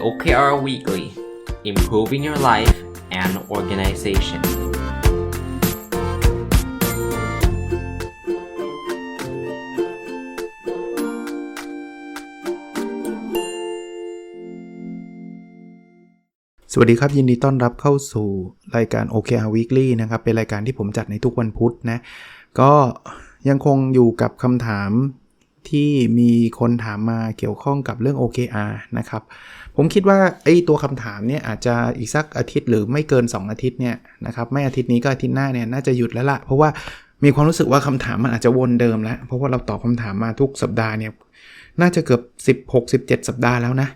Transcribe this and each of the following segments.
OKR Weekly Improving Your Life and Organization สวัสดีครับ ยินดีต้อนรับเข้าสู่รายการ OKR Weekly นะครับ เป็นรายการที่ผมจัดในทุกวันพุธนะ ก็ยังคงอยู่กับคำถาม ที่มีคนถามมาเกี่ยวข้องกับเรื่อง OKR นะครับ ผมคิดว่าไอ้ตัวคำถามเนี่ยอาจจะอีกสักอาทิตย์หรือไม่เกิน 2 อาทิตย์เนี่ยนะครับไม่อาทิตย์นี้ก็อาทิตย์หน้าเนี่ยน่าจะหยุดแล้วละเพราะว่ามีความรู้สึกว่าคำถามมันอาจจะวนเดิมแล้ว เพราะว่าเราตอบคำถามมาทุกสัปดาห์เนี่ยน่าจะเกือบ 16 17 สัปดาห์แล้วนะ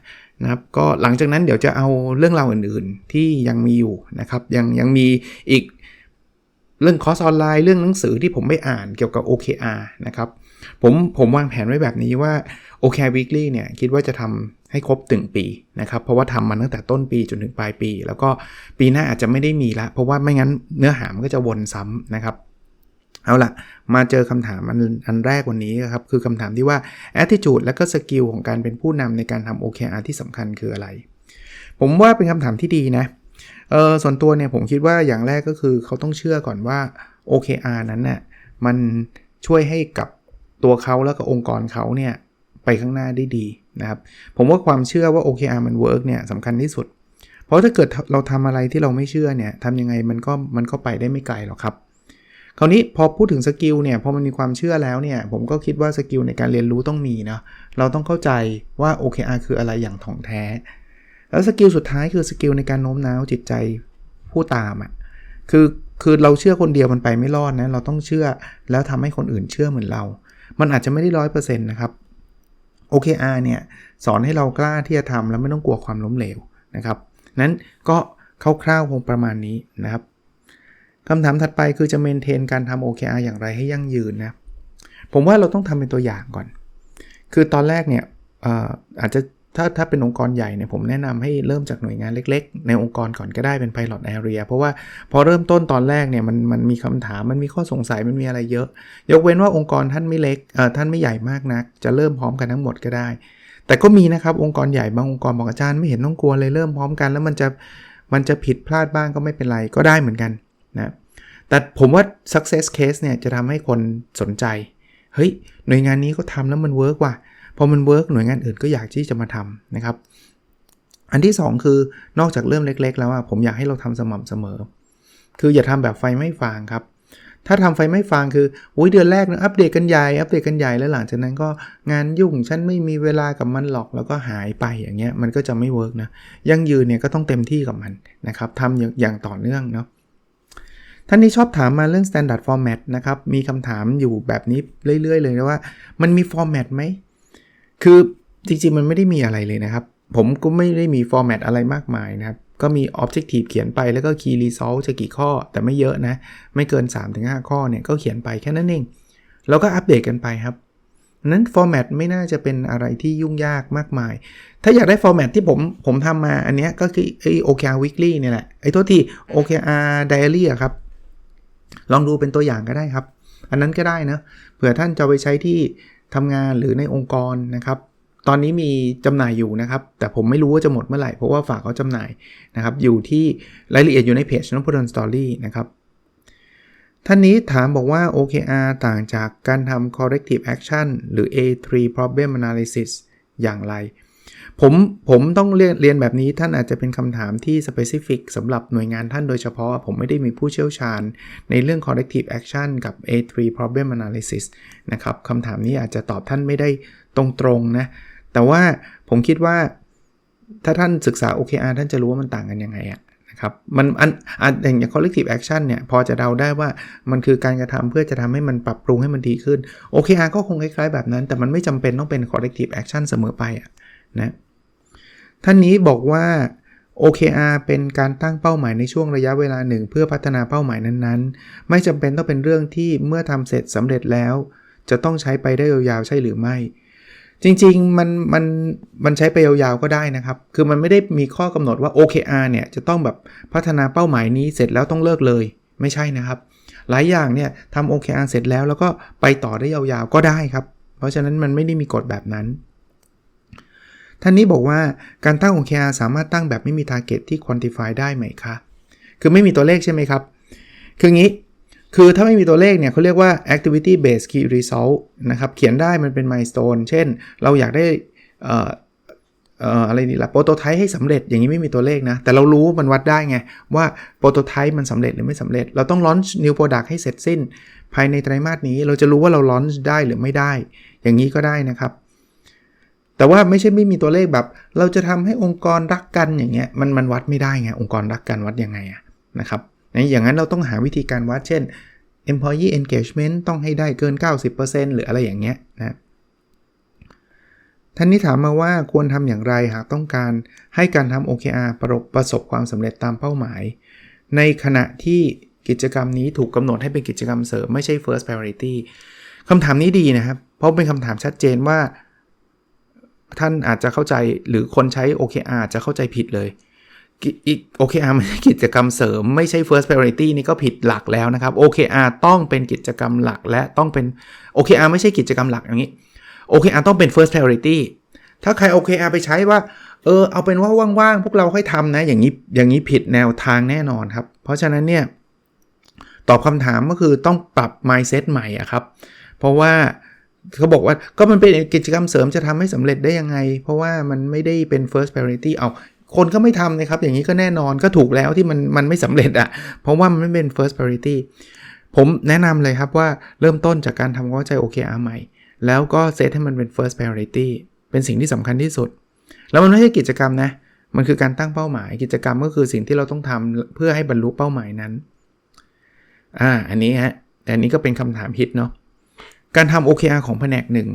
นะครับก็หลังจากนั้นเดี๋ยวจะเอาเรื่องราวอื่นๆ ที่ยังมีอยู่นะครับยังยังมีอีกเรื่องคอร์สออนไลน์เรื่องหนังสือที่ผมไม่อ่านเกี่ยวกับ OKR นะครับ ผมผมวางแผนไว้แบบนี้ว่า OKR Weekly เนี่ยคิดว่าจะทำให้ครบถึงปีนะครับ เพราะว่าทำมาตั้งแต่ต้นปีจนถึงปลายปี แล้วก็ปีหน้าอาจจะไม่ได้มีละ เพราะว่าไม่งั้นเนื้อหามันก็จะวนซ้ำนะครับ เอาละมาเจอคำถามอันอันแรกวันนี้ครับ คือคำถามที่ว่า attitude และก็สกิลของการเป็นผู้นำในการทำ OKR ที่สำคัญคืออะไร ผมว่าเป็นคำถามที่ดีนะเออส่วนตัวเนี่ยผมคิดว่าอย่างแรกก็คือเขาต้องเชื่อก่อนว่า OKR นั้นน่ะมันช่วยให้กับ ตัวเขาแล้วก็องค์กรเขาเนี่ยไปข้างหน้าได้ดีนะครับ ผมว่าความเชื่อว่า OKR มันเวิร์กเนี่ยสำคัญที่สุด เพราะถ้าเกิดเราทำอะไรที่เราไม่เชื่อเนี่ยทำยังไงมันก็มันก็ไปได้ไม่ไกลหรอกครับ คราวนี้พอพูดถึงสกิลเนี่ยพอมันมีความเชื่อแล้วเนี่ยผมก็คิดว่าสกิลในการเรียนรู้ต้องมีนะเราต้องเข้าใจว่า OKR คืออะไรอย่างถ่องแท้ แล้วสกิลสุดท้ายคือสกิลในการโน้มน้าวจิตใจผู้ตามอะ่ะคือคือเราเชื่อคนเดียวมันไปไม่รอดนะเราต้องเชื่อแล้วทำให้คนอื่นเชื่อเหมือนเรา มันอาจจะไม่ได้ร้อยเปอร์เซ็นต์นะครับ OKR เนี่ยสอนให้เรากล้าที่จะทำแล้วไม่ต้องกลัวความล้มเหลวนะครับ นั้นก็คร่าวๆคงประมาณนี้นะครับคำถามถัดไปคือจะเมนเทนการทำ OKR อย่างไรให้ยั่งยืนนะ ผมว่าเราต้องทำเป็นตัวอย่างก่อน คือตอนแรกเนี่ยอาจจะ ถ้าถ้าเป็นองค์กรใหญ่เนี่ยผมแนะนำให้เริ่มจากหน่วยงานเล็กๆ ในองค์กรก่อนก็ได้เป็น pilot area เพราะว่าพอเริ่มต้นตอนแรกเนี่ยมันมันมีคำถามมันมีข้อสงสัยมันมีอะไรเยอะ ยกเว้นว่าองค์กรท่านไม่เล็กเอ่อท่านไม่ใหญ่มากนัก จะเริ่มพร้อมกันทั้งหมดก็ได้ แต่ก็มีนะครับองค์กรใหญ่บางองค์กรบอกอาจารย์ไม่เห็นต้องกลัวเลยเริ่มพร้อมกัน แล้วมันจะมันจะผิดพลาดบ้างก็ไม่เป็นไรก็ได้เหมือนกันนะแต่ผมว่า success case เนี่ยจะทำให้คนสนใจเฮ้ยหน่วยงานนี้เขาทำแล้วมันเวิร์กว่ะ พอมันเวิร์กหน่วยงานอื่นก็อยากที่จะมาทำนะครับ อันที่ 2 คือนอกจากเริ่มเล็ก ๆ แล้วอะผมอยากให้เราทำสม่ำเสมอ คืออย่าทำแบบไฟไม่ฟางครับ ถ้าทำไฟไม่ฟางคืออุ้ยเดือนแรกนะอัปเดตกันใหญ่อัปเดตกันใหญ่แล้วหลังจากนั้นก็งานยุ่งฉันไม่มีเวลากับมันหรอกแล้วก็หายไปอย่างเงี้ยมันก็จะไม่เวิร์กนะยั่งยืนเนี่ยก็ต้องเต็มที่กับมันนะครับทำอย่างต่อเนื่องเนาะท่านนี้ชอบถามมาเรื่อง standard format นะครับ มีคำถามอยู่แบบนี้เรื่อย ๆ เลยนะว่า มันมี format ไหม คือจริงๆ มันไม่ได้มีอะไรเลยนะครับ ผมก็ไม่ได้มี format อะไรมากมายนะครับ ก็มี objective เขียนไปแล้วก็ key result จะกี่ข้อแต่ไม่เยอะนะ ไม่เกิน 3-5 ข้อเนี่ยก็เขียนไปแค่นั้นเอง แล้วก็อัปเดตกันไปครับนั้น format ไม่น่าจะเป็นอะไรที่ยุ่งยากมากมาย ถ้าอยากได้ format ที่ผมผมทำมาอันเนี้ยก็คือไอ้ OKR weekly เนี่ยแหละไอ้ตัวที่ OKR diary อะครับ ลองดูเป็นตัวอย่างก็ได้ครับ อันนั้นก็ได้นะเผื่อท่านจะไปใช้ที่ ทำงานหรือในองค์กรนะครับ ตอนนี้มีจำหน่ายอยู่นะครับ แต่ผมไม่รู้ว่าจะหมดเมื่อไหร่ เพราะว่าฝากเขาจำหน่ายนะครับ อยู่ที่รายละเอียดอยู่ในเพจนพดลสตอรี่นะครับ ท่านนี้ถามบอกว่า OKR ต่างจากการทำ corrective action หรือ A3 problem analysis อย่างไร ผมผมต้องเรียนเรียนแบบนี้ท่านอาจจะเป็นคำถามที่ specific สำหรับหน่วยงานท่านโดยเฉพาะ ผมไม่ได้มีผู้เชี่ยวชาญ ในเรื่อง corrective action กับ A3 problem analysis นะครับคำถามนี้อาจจะตอบท่านไม่ได้ตรงๆนะ แต่ว่าผมคิดว่า ถ้าท่านศึกษา OKR ท่านจะรู้ว่ามันต่างกันยังไงอะนะครับมันอันอันอย่าง collective action เนี่ยพอจะเดาได้ว่ามันคือการกระทำเพื่อจะทำให้มันปรับปรุงให้มันดีขึ้น OKR ก็คงคล้ายๆแบบนั้น แต่มันไม่จำเป็นต้องเป็น collective action เสมอไปอะนะ ท่านนี้บอกว่า OKR เป็นการตั้งเป้าหมายในช่วงระยะเวลาหนึ่ง เพื่อพัฒนาเป้าหมายนั้นๆ ไม่จำเป็นต้องเป็นเรื่องที่เมื่อทำเสร็จสำเร็จแล้ว จะต้องใช้ไปได้ยาวๆใช่หรือไม่ จริงๆมันมันมันใช้ไปยาวๆก็ได้นะครับ คือมันไม่ได้มีข้อกำหนดว่า OKR เนี่ยจะต้องแบบพัฒนาเป้าหมายนี้เสร็จแล้วต้องเลิกเลย ไม่ใช่นะครับ หลายอย่างเนี่ยทำ OKR เสร็จแล้วแล้วก็ไปต่อได้ยาวๆก็ได้ครับ เพราะฉะนั้นมันไม่ได้มีกฎแบบนั้น ท่านนี้บอกว่าการตั้ง OKR สามารถตั้งแบบไม่มี target ที่ quantify ได้ไหมคะ คือไม่มีตัวเลขใช่ไหมครับ คืองี้ คือถ้าไม่มีตัวเลขเนี่ยเขาเรียกว่า activity based key result นะครับ เขียนได้มันเป็น milestone เช่น เราอยากได้เอ่อเอ่ออะไรนี่ละโปรโตไทป์ให้สำเร็จอย่างนี้ไม่มีตัวเลขนะ แต่เรารู้มันวัดได้ไง ว่าโปรโตไทป์มันสำเร็จหรือไม่สำเร็จ เราต้อง launch new product ให้เสร็จสิ้น ภายในไตรมาสนี้เราจะรู้ว่าเรา launch ได้หรือไม่ได้ อย่างนี้ก็ได้นะครับ แต่ว่าไม่ใช่ไม่มีตัวเลขแบบ เราจะทำให้องค์กรรักกันอย่างเงี้ยมันมันวัดไม่ได้ไงองค์กรรักกันวัดยังไงอะนะครับอย่างนั้นเราต้องหาวิธีการวัดเช่น employee engagement ต้องให้ได้เกิน 90%หรืออะไรอย่างเงี้ยนะท่านนี้ถามมาว่าควรทำอย่างไรหากต้องการให้การทำ OKR ประสบประสบความสำเร็จตามเป้าหมาย ในขณะที่กิจกรรมนี้ถูกกำหนดให้เป็นกิจกรรมเสริมไม่ใช่ first priority คำถามนี้ดีนะครับ เพราะเป็นคำถามชัดเจนว่า ท่านอาจจะเข้าใจหรือคนใช้ OKR อาจจะเข้าใจผิดเลยกิอีก OKR ไม่ใช่กิจกรรมเสริมไม่ใช่ first priority นี่ก็ผิดหลักแล้วนะครับ OKR ต้องเป็นกิจกรรมหลักและต้องเป็น OKR ไม่ใช่กิจกรรมหลักอย่างนี้ OKR ต้องเป็น first priority ถ้าใคร OKR ไปใช้ว่า เออ เอาเป็นว่าว่างๆ พวกเราค่อยทำนะ อย่างนี้ อย่างนี้ผิดแนวทางแน่นอนครับ เพราะฉะนั้นเนี่ย ตอบคำถามก็คือต้องปรับ mindset ใหม่อะครับ เพราะว่า เขาบอกว่าก็มันเป็นกิจกรรมเสริมจะทำให้สำเร็จได้ยังไง เพราะว่ามันไม่ได้เป็น first priority เอาคนก็ไม่ทำนะครับ อย่างนี้ก็แน่นอนก็ถูกแล้วที่มันมันไม่สำเร็จอะเพราะว่ามันไม่เป็น first priority ผมแนะนำเลยครับว่าเริ่มต้นจากการทำความเข้าใจ OKR ใหม่ แล้วก็เซตให้มันเป็น first priority เป็นสิ่งที่สำคัญที่สุด แล้วมันไม่ใช่กิจกรรมนะ มันคือการตั้งเป้าหมาย กิจกรรมก็คือสิ่งที่เราต้องทำเพื่อให้บรรลุเป้าหมายนั้น อ่า อันนี้ฮะ แต่อันนี้ก็เป็นคำถามฮิตเนาะ การทำ OKR ของแผนกหนึ่ง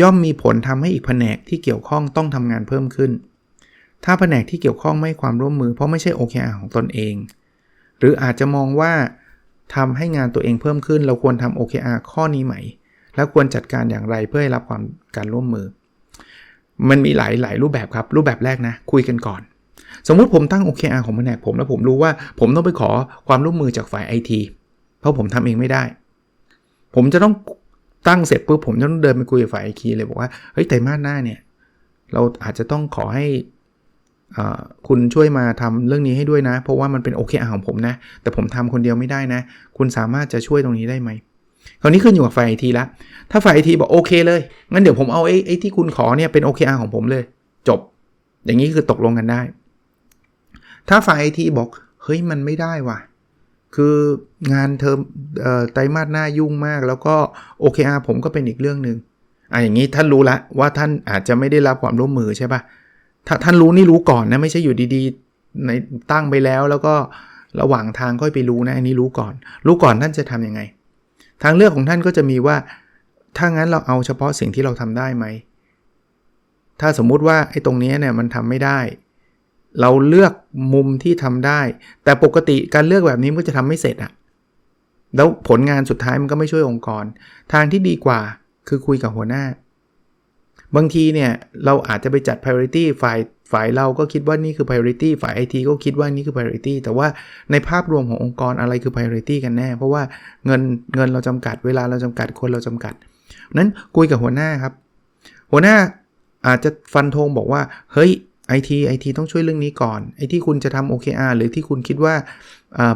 ย่อมมีผลทำให้อีกแผนกที่เกี่ยวข้องต้องทำงานเพิ่มขึ้น ถ้าแผนกที่เกี่ยวข้องไม่ความร่วมมือเพราะไม่ใช่ OKR ของตนเอง หรืออาจจะมองว่าทำให้งานตัวเองเพิ่มขึ้น เราควรทำ OKR ข้อนี้ไหม แล้วควรจัดการอย่างไรเพื่อให้รับความการร่วมมือ มันมีหลายหลายรูปแบบครับ รูปแบบแรกนะ คุยกันก่อน สมมุติผมตั้ง OKR ของแผนกผมแล้วผมรู้ว่าผมต้องไปขอความร่วมมือจากฝ่าย IT เพราะผมทำเองไม่ได้ ผมจะต้องตั้งเสร็จปุ๊บผมจะต้องเดินไปคุยกับฝ่ายไอทีเลยบอกว่าเฮ้ยไตรมาสหน้าเนี่ยเราอาจจะต้องขอให้อ่าคุณช่วยมาทำเรื่องนี้ให้ด้วยนะ เพราะว่ามันเป็น OKR ของผมนะ แต่ผมทำคนเดียวไม่ได้นะ คุณสามารถจะช่วยตรงนี้ได้ไหมคราวนี้ขึ้นอยู่กับฝ่ายไอทีละถ้าฝ่ายไอทีบอกโอเคเลย งั้นเดี๋ยวผมเอาไอ้ไอ้ที่คุณขอเนี่ยเป็น OKR ของผมเลย จบ อย่างนี้คือตกลงกันได้ ถ้าฝ่ายไอทีบอกเฮ้ยมันไม่ได้ว่ะ คืองานเทอมไตรมาสหน้ายุ่งมาก แล้วก็ OKR ผมก็เป็นอีกเรื่องหนึ่งอะอย่างนี้ท่านรู้ละว่าท่านอาจจะไม่ได้รับความร่วมมือใช่ปะถ้าท่านรู้นี่รู้ก่อนนะไม่ใช่อยู่ดีๆในตั้งไปแล้วแล้วก็ระหว่างทางค่อยไปรู้นะอันนี้รู้ก่อน รู้ก่อนท่านจะทำยังไง ทางเลือกของท่านก็จะมีว่า ถ้างั้นเราเอาเฉพาะสิ่งที่เราทำได้ไหม ถ้าสมมุติว่าไอ้ตรงนี้เนี่ยมันทำไม่ได้ เราเลือกมุมที่ทำได้ แต่ปกติการเลือกแบบนี้มันจะทำไม่เสร็จอะแล้วผลงานสุดท้ายมันก็ไม่ช่วยองค์กร ทางที่ดีกว่าคือคุยกับหัวหน้า บางทีเนี่ยเราอาจจะไปจัด priority ฝ่ายฝ่ายเราก็คิดว่านี่คือ priority ฝ่าย IT ก็คิดว่านี่คือ priority แต่ว่าในภาพรวมขององค์กรอะไรคือ priority กันแน่ เพราะว่าเงินเงินเราจำกัด เวลาเราจำกัดคนเราจำกัด นั้นคุยกับหัวหน้าครับ หัวหน้าอาจจะฟันธงบอกว่า เฮ้ย ไอทีไอทีต้องช่วยเรื่องนี้ก่อน ไอที่คุณจะทำ OKR หรือที่คุณคิดว่า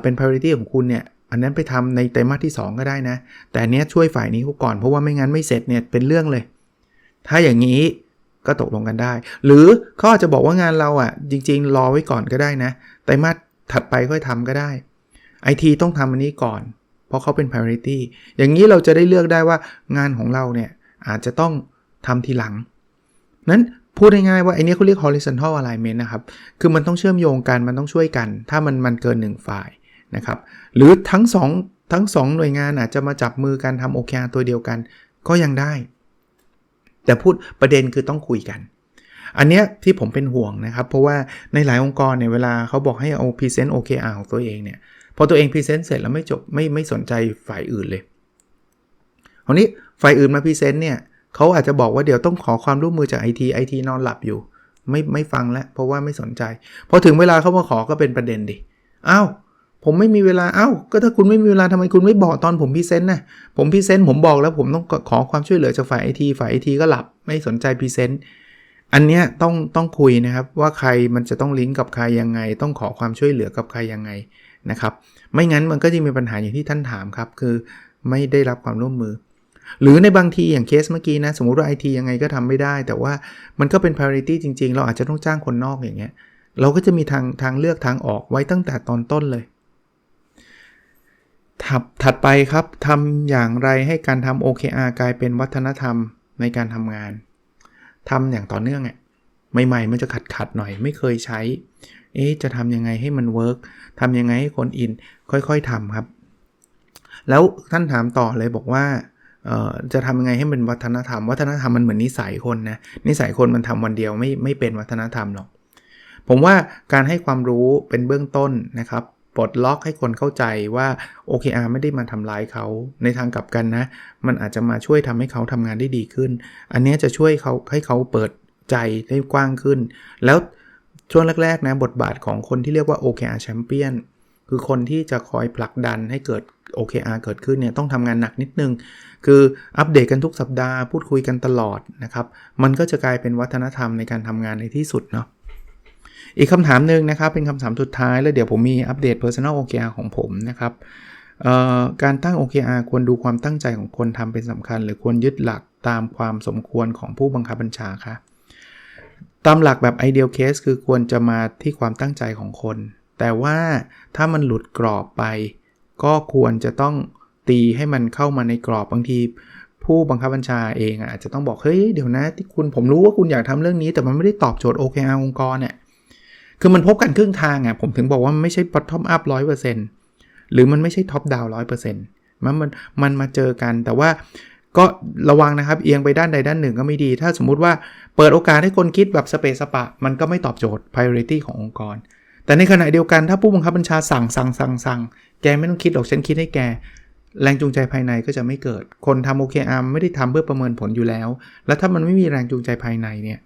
เป็น priority ของคุณเนี่ย อันนั้นไปทำในไตรมาสที่ 2 ก็ได้นะ แต่เนี้ยช่วยฝ่ายนี้เขาก่อน เพราะว่าไม่งั้นไม่เสร็จเนี่ยเป็นเรื่องเลย ถ้าอย่างนี้ก็ตกลงกันได้ หรือเขาอาจจะบอกว่างานเราอะ จริง ๆ รอไว้ก่อนก็ได้นะ ไตรมาสถัดไปค่อยทำก็ได้ไอทีต้องทำอันนี้ก่อน เพราะเขาเป็น priority อย่างนี้เราจะได้เลือกได้ว่างานของเราเนี่ยอาจจะต้องทำทีหลังนั้น พูดง่ายๆว่าไอเนี้ยเขาเรียก horizontal alignment นะครับ คือมันต้องเชื่อมโยงกันมันต้องช่วยกัน ถ้ามันมันเกิน 1 ฝ่ายนะครับ หรือทั้ง 2 ทั้ง 2 หน่วยงานอาจจะมาจับมือกันทำ OKR ตัวเดียวกันก็ยังได้ แต่พูดประเด็นคือต้องคุยกัน อันเนี้ยที่ผมเป็นห่วงนะครับ เพราะว่าในหลายองค์กรเนี่ยเวลาเขาบอกให้เอา present OKR ของตัวเองเนี่ยพอตัวเอง present เสร็จแล้วไม่จบไม่ไม่สนใจฝ่ายอื่นเลยคราวนี้ฝ่ายอื่นมา present เนี่ย เขาอาจจะบอกว่าเดี๋ยวต้องขอความร่วมมือจาก IT IT นอนหลับอยู่ ไม่ไม่ฟังแล้วเพราะว่าไม่สนใจ พอถึงเวลาเขามาขอก็เป็นประเด็นดิอ้าวผมไม่มีเวลาอ้าวก็ถ้าคุณไม่มีเวลาทำไมคุณไม่บอกตอนผมพรีเซนต์นะผมพรีเซนต์ผมบอกแล้วผมต้องขอความช่วยเหลือจากฝ่ายไอทีฝ่ายไอทีก็หลับไม่สนใจพรีเซนต์อันเนี้ยต้องต้องคุยนะครับว่าใครมันจะต้องลิงก์กับใครยังไง ต้องขอความช่วยเหลือกับใครยังไงนะครับ ไม่งั้นมันก็จะมีปัญหาอย่างที่ท่านถามครับ คือไม่ได้รับความร่วมมือ หรือในบางทีอย่างเคสเมื่อกี้นะ สมมุติว่าไอทียังไงก็ทำไม่ได้ แต่ว่ามันก็เป็น priority จริง ๆ เราอาจจะต้องจ้างคนนอกอย่างเงี้ย เราก็จะมีทางทางเลือกทางออกไว้ตั้งแต่ตอนต้นเลย ถัดถัดไปครับทำอย่างไรให้การทำ OKR กลายเป็นวัฒนธรรมในการทำงานทำอย่างต่อเนื่องอะใหม่ๆ มันจะขัดขัดๆหน่อยไม่เคยใช้ เอ๊ะจะทำยังไงให้มันเวิร์กทำยังไงให้คนอิน ค่อยๆทำครับ แล้วท่านถามต่อเลยบอกว่า จะทำยังไงให้เป็นวัฒนธรรม วัฒนธรรมมันเหมือนนิสัยคนนะนิสัยคนมันทำวันเดียวไม่ไม่เป็นวัฒนธรรมหรอกผมว่าการให้ความรู้เป็นเบื้องต้นนะครับปลดล็อกให้คนเข้าใจว่า OKR ไม่ได้มาทำร้ายเขาในทางกลับกันนะ มันอาจจะมาช่วยทำให้เขาทำงานได้ดีขึ้น อันนี้จะช่วยเขาให้เขาเปิดใจได้กว้างขึ้น แล้วช่วงแรกๆนะบทบาทของคนที่เรียกว่า OKR Champion คือคนที่จะคอยผลักดันให้เกิด OKR เกิดขึ้นเนี่ยต้องทำงานหนักนิดนึง คืออัปเดตกันทุกสัปดาห์พูดคุยกันตลอดนะครับ มันก็จะกลายเป็นวัฒนธรรมในการทำงานในที่สุดเนาะอีกคำถามหนึ่งนะครับ เป็นคำถามสุดท้ายแล้วเดี๋ยวผมมีอัปเดต Personal OKR ของผมนะครับการตั้ง OKR ควรดูความตั้งใจของคนทำเป็นสำคัญ หรือควรยึดหลักตามความสมควรของผู้บังคับบัญชาคะตามหลักแบบ ideal case คือควรจะมาที่ความตั้งใจของคน แต่ว่าถ้ามันหลุดกรอบไป ก็ควรจะต้องตีให้มันเข้ามาในกรอบบางที ผู้บังคับบัญชาเองอาจจะต้องบอกเฮ้ยเดี๋ยวนะที่คุณผมรู้ว่าคุณอยากทำเรื่องนี้ แต่มันไม่ได้ตอบโจทย์ OKR องค์กรเนี่ยคือมันพบกันครึ่งทางอะผมถึงบอกว่ามันไม่ใช่ bottom up 100%หรือมันไม่ใช่ top down 100%มันมันมันมาเจอกันแต่ว่าก็ระวังนะครับเอียงไปด้านใดด้านหนึ่งก็ไม่ดี ถ้าสมมุติว่าเปิดโอกาสให้คนคิดแบบสเปซสปะ มันก็ไม่ตอบโจทย์ priority ขององค์กร แต่ในขณะเดียวกันถ้าผู้บังคับบัญชาสั่งสั่งสั่งสั่งแกไม่ต้องคิดหรอกฉันคิดให้แก แรงจูงใจภายในก็จะไม่เกิด คนทำ OKR ไม่ได้ทำเพื่อประเมินผลอยู่แล้ว แล้วถ้ามันไม่มีแรงจูงใจภายในเนี่ย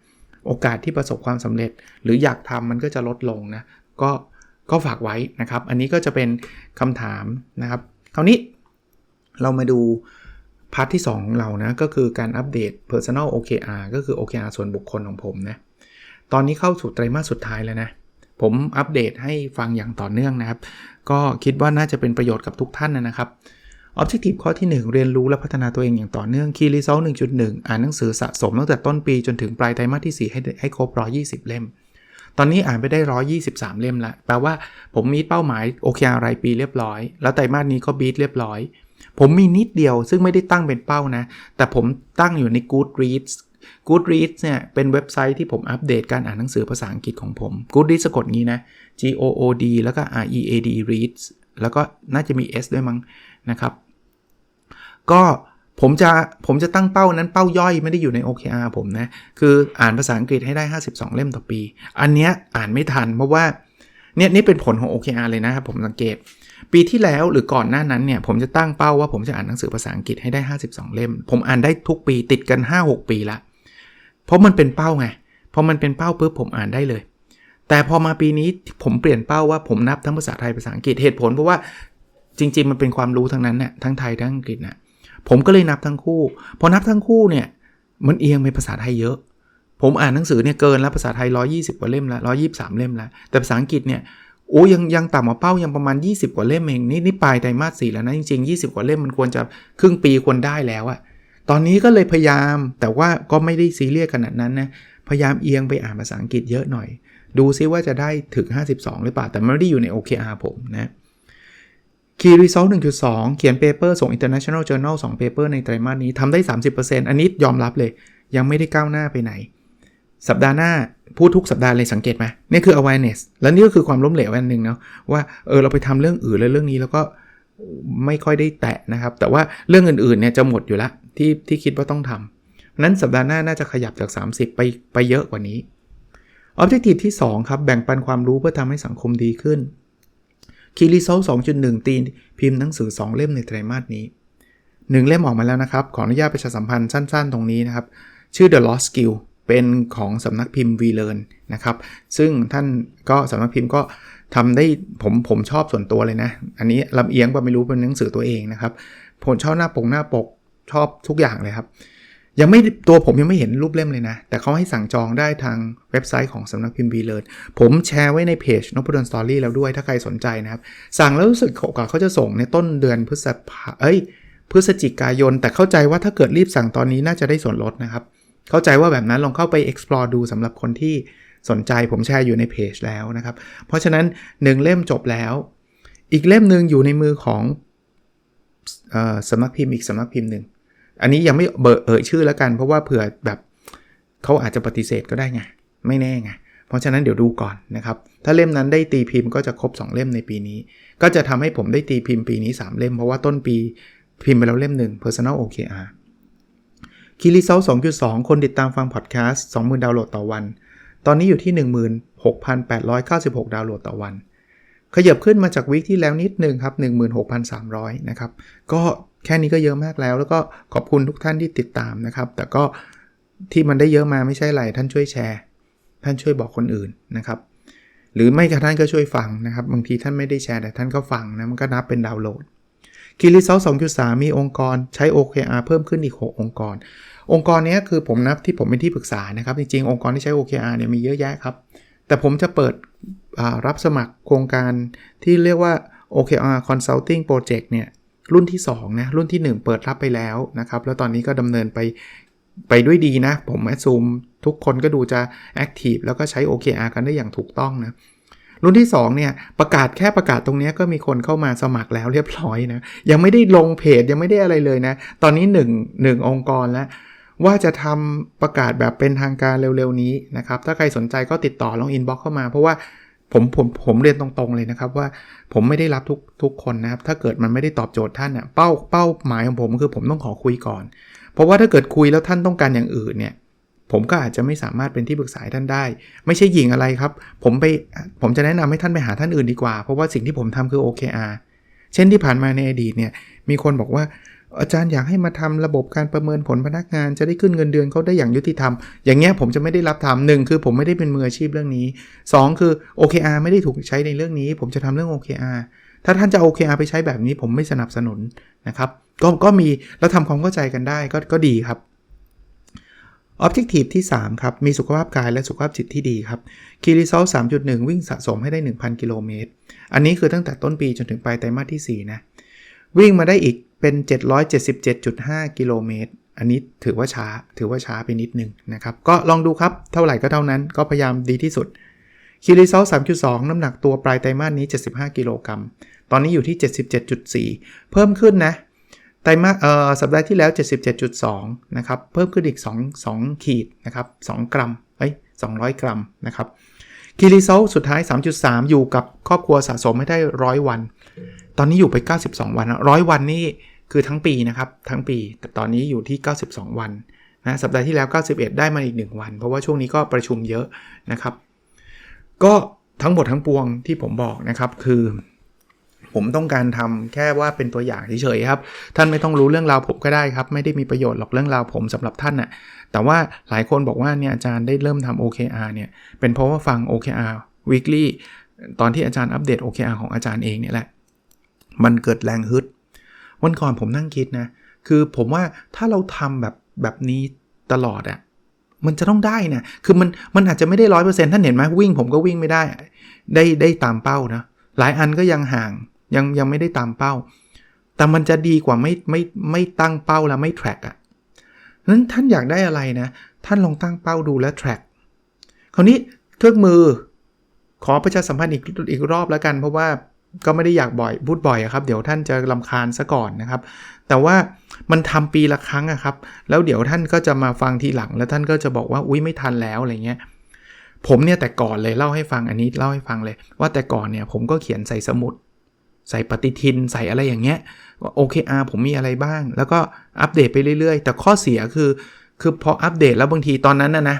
โอกาสที่ประสบความสำเร็จ หรืออยากทำมันก็จะลดลงนะก็ก็ฝากไว้นะครับ อันนี้ก็จะเป็นคำถามนะครับ คราวนี้เรามาดูพาร์ทที่2ของเรานะ ก็คือการอัปเดต Personal OKR ก็คือ OKR ส่วนบุคคลของผมนะ ตอนนี้เข้าสู่ไตรมาสสุดท้ายแล้วนะ ผมอัปเดตให้ฟังอย่างต่อเนื่องนะครับ ก็คิดว่าน่าจะเป็นประโยชน์กับทุกท่านนะครับ Objective ข้อที่ 1 เรียนรู้และพัฒนาตัวเองอย่างต่อเนื่อง Key Result 1.1 อ่านหนังสือสะสมตั้งแต่ต้นปีจนถึงปลายไตรมาสที่ 4 ให้ให้ครบ 120 เล่ม ตอนนี้อ่านไปได้ 123 เล่มแล้วแปลว่าผมมีเป้าหมาย OKR รายปีเรียบร้อย แล้วไตรมาสนี้ก็บีทเรียบร้อย ผมมีนิดเดียวซึ่งไม่ได้ตั้งเป็นเป้านะ แต่ผมตั้งอยู่ใน Goodreads Goodreads เนี่ยเป็นเว็บไซต์ที่ผมอัปเดตการอ่านหนังสือภาษาอังกฤษของผม Goodreads สะกดงี้นะ G O O D แล้วก็ R E A D reads แล้วก็น่าจะมี S ด้วยมั้งนะครับ ก็ผมจะผมจะตั้งเป้านั้นเป้าย่อยไม่ได้อยู่ใน OKR ผมนะ คืออ่านภาษาอังกฤษให้ได้ 52 เล่มต่อปี อันเนี้ยอ่านไม่ทันเพราะว่าเนี่ยนี่เป็นผลของ OKR เลยนะครับผมสังเกต ปีที่แล้วหรือก่อนหน้านั้นเนี่ยผมจะตั้งเป้าว่าผมจะอ่านหนังสือภาษาอังกฤษให้ได้ 52 เล่ม ผมอ่านได้ทุกปีติดกัน 5-6 ปีละ เพราะมันเป็นเป้าไงพอมันเป็นเป้าปุ๊บผมอ่านได้เลย แต่พอมาปีนี้ผมเปลี่ยนเป้าว่าผมนับทั้งภาษาไทยภาษาอังกฤษเหตุผลเพราะว่าจริง ๆ มันเป็นความรู้ทั้งนั้นเนี่ยทั้งไทยทั้งอังกฤษน่ะผมก็เลยนับทั้งคู่ พอนับทั้งคู่เนี่ยมันเอียงไปภาษาไทยเยอะ ผมอ่านหนังสือเนี่ยเกินแล้วภาษาไทย 120 กว่าเล่มแล้ว123 เล่มแล้ว แต่ภาษาอังกฤษเนี่ยโอ้ยังยังต่ำกว่าเป้ายังประมาณ 20 กว่าเล่มเองนี่นี่ปลายไตรมาสสี่แล้วนะจริงๆ 20 กว่าเล่มมันควรจะครึ่งปีควรได้แล้วอะ ตอนนี้ก็เลยพยายามแต่ว่าก็ไม่ได้ซีเรียสขนาดนั้นนะ พยายามเอียงไปอ่านภาษาอังกฤษเยอะหน่อย ดูซิว่าจะได้ถึง 52 หรือเปล่า แต่ไม่ได้อยู่ใน OKR ผมนะ Key Result 1.2 เขียนเปเปอร์ส่ง International Journal 2เปเปอร์ในไตรมาสนี้ทำได้ 30%อันนี้ยอมรับเลย ยังไม่ได้ก้าวหน้าไปไหน สัปดาห์หน้าพูดทุกสัปดาห์เลยสังเกตไหมนี่คือ awareness แล้วนี่ก็คือความล้มเหลวอันหนึ่งเนาะว่าเออเราไปทำเรื่องอื่นแล้วเรื่องนี้แล้วก็ไม่ค่อยได้แตะนะครับ แต่ว่าเรื่องอื่นๆเนี่ยจะหมดอยู่ล้ว ที่ที่คิดว่าต้องทำนั้นสัปดาห์หน้าน่าจะขยับจาก 30 ไปไปเยอะกว่านี้ Objective ที่ 2 ครับ แบ่งปันความรู้เพื่อทำให้สังคมดีขึ้นคีรีโซล2.1 ตีน พิมพ์หนังสือ 2 เล่มในไตรมาสนี้ 1 เล่มออกมาแล้วนะครับ ขออนุญาตประชาสัมพันธ์สั้นๆ ตรงนี้นะครับ ชื่อ The Lost Skill เป็นของสำนักพิมพ์ v l e a r n นะครับ ซึ่งท่านก็สำนักพิมพ์ก็ทำได้ผมผมชอบส่วนตัวเลยนะ อันนี้ลำเอียงก็ไม่รู้เป็นหนังสือตัวเองนะครับผมชอบหน้าปกหน้าปก ชอบทุกอย่างเลยครับ ยังไม่ตัวผมยังไม่เห็นรูปเล่มเลยนะ แต่เขาให้สั่งจองได้ทางเว็บไซต์ของสำนักพิมพ์บีเลิร์ผมแชร์ไว้ในเพจนพดลสตอรี่แล้วด้วยถ้าใครสนใจนะครับ สั่งแล้วรู้สึกกว่าเขาจะส่งในต้นเดือนพฤษภาเอ้ยพฤศจิกายน แต่เข้าใจว่าถ้าเกิดรีบสั่งตอนนี้น่าจะได้ส่วนลดนะครับ เข้าใจว่าแบบนั้นลองเข้าไป explore ดูสำหรับคนที่สนใจผมแชร์อยู่ในเพจแล้วนะครับ เพราะฉะนั้น 1 เล่มจบแล้ว อีกเล่มหนึ่งอยู่ในมือของออสำนักพิมพ์อีกสำนักพิมพ์หนึ่ง อันนี้ยังไม่เบอร์เอ่ยชื่อแล้วกัน เพราะว่าเผื่อแบบเขาอาจจะปฏิเสธก็ได้ไง ไม่แน่ไง เพราะฉะนั้นเดี๋ยวดูก่อนนะครับ ถ้าเล่มนั้นได้ตีพิมพ์ก็จะครบ 2 เล่มในปีนี้ ก็จะทำให้ผมได้ตีพิมพ์ปีนี้ 3 เล่ม เพราะว่าต้นปีพิมพ์ไปแล้วเล่มหนึ่ง Personal OKR คีรีเซล2.2 คนติดตามฟังพอดแคสต์20,000 ดาวน์โหลดต่อวัน ตอนนี้อยู่ที่ 16,896 ดาวน์โหลดต่อวัน ขยับขึ้นมาจากวิกที่แล้วนิดนึงครับ 16,300 นะครับ ก็ แค่นี้ก็เยอะมากแล้ว แล้วก็ขอบคุณทุกท่านที่ติดตามนะครับ แต่ก็ที่มันได้เยอะมาไม่ใช่ไรท่านช่วยแชร์ ท่านช่วยบอกคนอื่นนะครับ หรือไม่กระท่านก็ช่วยฟังนะครับ บางทีท่านไม่ได้แชร์แต่ท่านก็ฟังนะมันก็นับเป็นดาวน์โหลดคีรีเซล2.3มีองค์กรใช้ OKR เพิ่มขึ้นอีก 6 องค์กร องค์กรนี้คือผมนับที่ผมเป็นที่ปรึกษานะครับ จริงๆ องค์กรที่ใช้ OKR เนี่ยมีเยอะแยะครับ แต่ผมจะเปิดรับสมัครโครงการที่เรียกว่า OKR Consulting Project เนี่ย รุ่นที่2นะรุ่นที่ 1 เปิดรับไปแล้วนะครับแล้วตอนนี้ก็ดำเนินไปไปด้วยดีนะ ผมแอดซูมทุกคนก็ดูจะแอคทีฟแล้วก็ใช้ OKR กันได้อย่างถูกต้องนะรุ่นที่2เนี่ยประกาศแค่ประกาศตรงนี้ก็มีคนเข้ามาสมัครแล้วเรียบร้อยนะยังไม่ได้ลงเพจยังไม่ได้อะไรเลยนะ ตอนนี้1 1องค์กรแล้ว ว่าจะทำประกาศแบบเป็นทางการเร็วๆนี้นะครับ ถ้าใครสนใจก็ติดต่อลองอินบ็อกเข้ามา เพราะว่า ผมผมผมเรียนตรงๆเลยนะครับว่าผมไม่ได้รับทุกทุกคนนะครับ ถ้าเกิดมันไม่ได้ตอบโจทย์ท่านเน่ยเป้าเป้าหมายของผมคือผมต้องขอคุยก่อน เพราะว่าถ้าเกิดคุยแล้วท่านต้องการอย่างอื่นเนี่ยผมก็อาจจะไม่สามารถเป็นที่ปรึกษาท่านได้ ไม่ใช่หยิงอะไรครับ ผมไปผมจะแนะนำให้ท่านไปหาท่านอื่นดีกว่า เพราะว่าสิ่งที่ผมทำคือ OKR เช่นที่ผ่านมาในอดีตเนี่ยมีคนบอกว่า อาจารย์อยากให้มาทำระบบการประเมินผลพนักงานจะได้ขึ้นเงินเดือนเขาได้อย่างยุติธรรม อย่างเงี้ยผมจะไม่ได้รับทำหนึ่งคือผมไม่ได้เป็นมืออาชีพเรื่องนี้ 2 คือ OKR ไม่ได้ถูกใช้ในเรื่องนี้ ผมจะทำเรื่อง OKR ถ้าท่านจะ OKR ไปใช้แบบนี้ผมไม่สนับสนุนนะครับก็ก็มีแล้วทำความเข้าใจกันได้ก็ก็ดีครับ Objective ที่ 3 ครับ มีสุขภาพกายและสุขภาพจิตที่ดีครับ Key Result 3.1 วิ่งสะสมให้ได้ 1,000 กิโลเมตร อันนี้คือตั้งแต่ต้นปีจนถึงปลายไตรมาสที่ 4 นะ วิ่งมาได้อีกเป็น 777.5 กิโลเมตร อันนี้ถือว่าช้า ถือว่าช้าไปนิดนึงนะครับ ก็ลองดูครับ เท่าไหร่ก็เท่านั้น ก็พยายามดีที่สุด Key Result 3.2 น้ำหนักตัวปลายไตรมาสนี้ 75 กิโลกรัม ตอนนี้อยู่ที่ 77.4 เพิ่มขึ้นนะ ไตรมาส เอ่อ สัปดาห์ที่แล้ว 77.2 นะครับ เพิ่มขึ้นอีก 2 2 ขีดนะครับ 2 กรัม เอ้ย 200 กรัมนะครับคีรีเซลสุดท้าย 3.3 อยู่กับครอบครัวสะสมไม่ได้ 100 วัน ตอนนี้อยู่ไป 92 วันร้อยวันนี่คือทั้งปีนะครับ ทั้งปี แต่ตอนนี้อยู่ที่ 92 วันนะสัปดาห์ที่แล้ว 91 ได้มาอีก 1 วัน เพราะว่าช่วงนี้ก็ประชุมเยอะนะครับ ก็ทั้งหมดทั้งปวงที่ผมบอกนะครับคือผมต้องการทำแค่ว่าเป็นตัวอย่างเฉยๆครับ ท่านไม่ต้องรู้เรื่องราวผมก็ได้ครับ ไม่ได้มีประโยชน์หรอกเรื่องราวผมสำหรับท่านน่ะแต่ว่าหลายคนบอกว่าเนี่ยอาจารย์ได้เริ่มทำ OKR เนี่ยเป็นเพราะว่าฟัง OKR weekly ตอนที่อาจารย์อัปเดต OKR ของอาจารย์เองเนี่ยแหละ มันเกิดแรงฮึด วันก่อนผมนั่งคิดนะ คือผมว่าถ้าเราทำแบบแบบนี้ตลอดอะมันจะต้องได้นะ คือมันมันอาจจะไม่ได้ร้อยเปอร์เซ็นต์ท่านเห็นไหมวิ่งผมก็วิ่งไม่ได้ ได้ได้ตามเป้านะ หลายอันก็ยังห่างยังยังไม่ได้ตามเป้า แต่มันจะดีกว่าไม่ไม่ไม่ตั้งเป้าแล้วไม่ track อะ่ะนั้นท่านอยากได้อะไรนะ ท่านลองตั้งเป้าดูแล้ว track คราวนี้เครื่องมือขอประชาสัมพันธ์อีกอีกรอบแล้วกัน เพราะว่า ก็ไม่ได้อยากบ่อยพูดบ่อยครับ เดี๋ยวท่านจะลำคาญซะก่อนนะครับ แต่ว่ามันทำปีละครั้งอะครับ แล้วเดี๋ยวท่านก็จะมาฟังทีหลัง แล้วท่านก็จะบอกว่าอุ้ยไม่ทันแล้วอะไรเงี้ยผมเนี่ยแต่ก่อนเลยเล่าให้ฟังอันนี้เล่าให้ฟังเลย ว่าแต่ก่อนเนี่ยผมก็เขียนใส่สมุด ใส่ปฏิทินใส่อะไรอย่างเงี้ยว่าโอเคอาผมมีอะไรบ้าง แล้วก็อัปเดตไปเรื่อยๆ แต่ข้อเสียคือคือพออัปเดตแล้วบางทีตอนนั้นนะนะ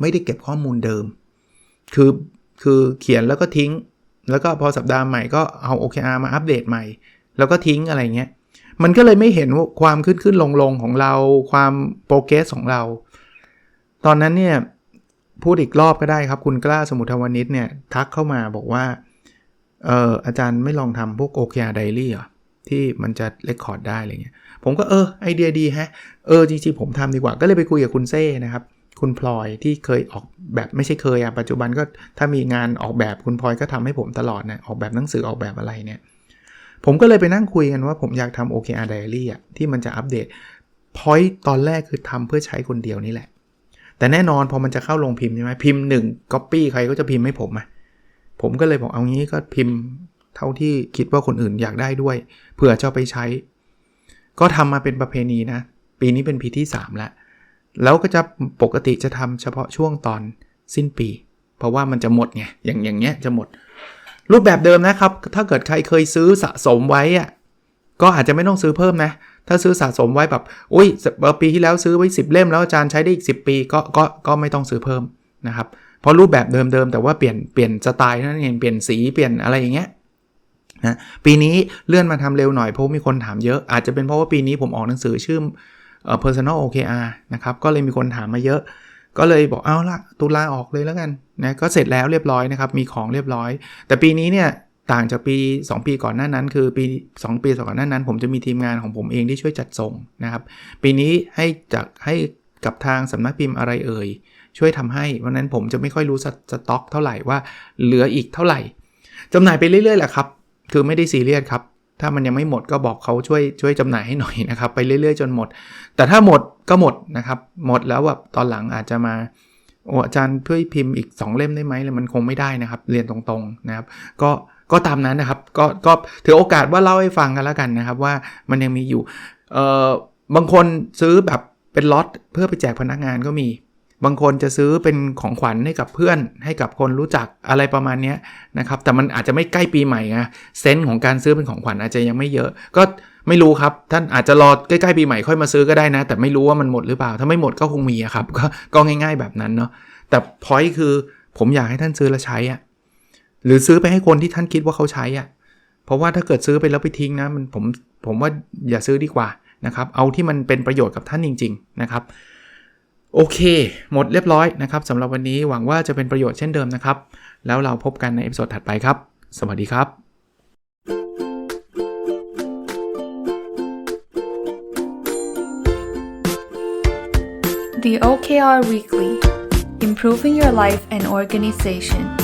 ไม่ได้เก็บข้อมูลเดิม คือคือเขียนแล้วก็ทิ้ง แล้วก็พอสัปดาห์ใหม่ก็เอา OKR มาอัปเดตใหม่ แล้วก็ทิ้งอะไรเงี้ย มันก็เลยไม่เห็นว่าความขึ้นขึ้นลงลงของเรา ความโปรเกรสของเรา ตอนนั้นเนี่ยพูดอีกรอบก็ได้ครับคุณกล้าสมุทรวณิชเนี่ยทักเข้ามาบอกว่าเอออาจารย์ไม่ลองทำพวก OKR Diary เหรอที่มันจะเลคคอร์ดได้อะไรเงี้ย ผมก็เออไอเดียดีแฮะ เออจริงๆผมทำดีกว่าก็เลยไปคุยกับคุณเซ่นะครับ คุณพลอยที่เคยออกแบบไม่ใช่เคยอะปัจจุบันก็ถ้ามีงานออกแบบคุณพลอยก็ทำให้ผมตลอดนะออกแบบหนังสือออกแบบอะไรเนี่ย ผมก็เลยไปนั่งคุยกันว่าผมอยากทำ OKR Diary อะที่มันจะอัปเดต point ตอนแรกคือทำเพื่อใช้คนเดียวนี่แหละ แต่แน่นอนพอมันจะเข้าลงพิมพ์ใช่ไหมพิมพ์หนึ่งก๊อปปี้ใครก็จะพิมพ์ให้ผมอะผมก็เลยบอกเอางี้ก็พิมพ์เท่าที่คิดว่าคนอื่นอยากได้ด้วยเผื่อจะไปใช้ ก็ทำมาเป็นประเพณีนะ ปีนี้เป็นปีที่ 3 แล้ว แล้วก็จะปกติจะทำเฉพาะช่วงตอนสิ้นปี เพราะว่ามันจะหมดไงอย่างอย่างเงี้ยจะหมด รูปแบบเดิมนะครับ ถ้าเกิดใครเคยซื้อสะสมไว้อะก็อาจจะไม่ต้องซื้อเพิ่มนะ ถ้าซื้อสะสมไว้แบบอุ้ยปีที่แล้วซื้อไว้ 10 เล่มแล้วอาจารย์ใช้ได้อีก 10 ปีก็ก็ก็ไม่ต้องซื้อเพิ่มนะครับเพราะรูปแบบเดิมๆแต่ว่าเปลี่ยนเปลี่ยนสไตล์นั่นเองเปลี่ยนสีเปลี่ยนอะไรอย่างเงี้ยนะปีนี้เลื่อนมาทำเร็วหน่อยเพราะมีคนถามเยอะอาจจะเป็นเพราะว่าปีนี้ผมออกหนังสือชื่อ personal OKR นะครับก็เลยมีคนถามมาเยอะ ก็เลยบอกเอาละตุลาออกเลยแล้วกันนะก็เสร็จแล้วเรียบร้อยนะครับมีของเรียบร้อย แต่ปีนี้เนี่ยต่างจากปี 2 ปีก่อนหน้านั้น คือปี 2 ปีก่อนหน้านั้น ผมจะมีทีมงานของผมเองที่ช่วยจัดส่งนะครับปีนี้ให้จากให้กับทางสำนักพิมพ์อะไรเอ่ยช่วยทำให้วันนั้นผมจะไม่ค่อยรู้สสต็อกเท่าไหร่ว่าเหลืออีกเท่าไหร่จำหน่ายไปเรื่อยๆแหละครับ คือไม่ได้ซีเรียสครับ ถ้ามันยังไม่หมดก็บอกเขาช่วยช่วยจำหน่ายให้หน่อยนะครับ ไปเรื่อยๆ จนหมด แต่ถ้าหมดก็หมดนะครับ หมดแล้วแบบตอนหลังอาจจะมาโอ้อาจารย์เพื่อพิมพ์อีก 2 เล่มได้ไหมแล้วมันคงไม่ได้นะครับ เรียนตรงๆนะครับ ก็ก็ตามนั้นนะครับ ก็ก็ถือโอกาสว่าเล่าให้ฟังกันแล้วกันนะครับ ว่ามันยังมีอยู่เอ่อบางคนซื้อแบบเป็นล็อตเพื่อไปแจกพนักงานก็มี บางคนจะซื้อเป็นของขวัญให้กับเพื่อนให้กับคนรู้จักอะไรประมาณนี้นะครับ แต่มันอาจจะไม่ใกล้ปีใหม่ไงเซนส์ของการซื้อเป็นของขวัญอาจจะยังไม่เยอะ ก็ไม่รู้ครับ ท่านอาจจะรอใกล้ๆปีใหม่ค่อยมาซื้อก็ได้นะ แต่ไม่รู้ว่ามันหมดหรือเปล่า ถ้าไม่หมดก็คงมีครับก็ก็ง่าย ๆแบบนั้นเนาะแต่พอยคือผมอยากให้ท่านซื้อแล้วใช้อะหรือซื้อไปให้คนที่ท่านคิดว่าเขาใช้อะเพราะว่าถ้าเกิดซื้อไปแล้วไปทิ้งนะมันผมผมว่าอย่าซื้อดีกว่านะครับเอาที่มันเป็นประโยชน์กับท่านจริง ๆ นะครับ โอเค หมดเรียบร้อยนะครับสำหรับวันนี้หวังว่าจะเป็นประโยชน์เช่นเดิมนะครับ แล้วเราพบกันในเอพิโซดถัดไปครับ สวัสดีครับ The OKR Weekly Improving Your Life and Organization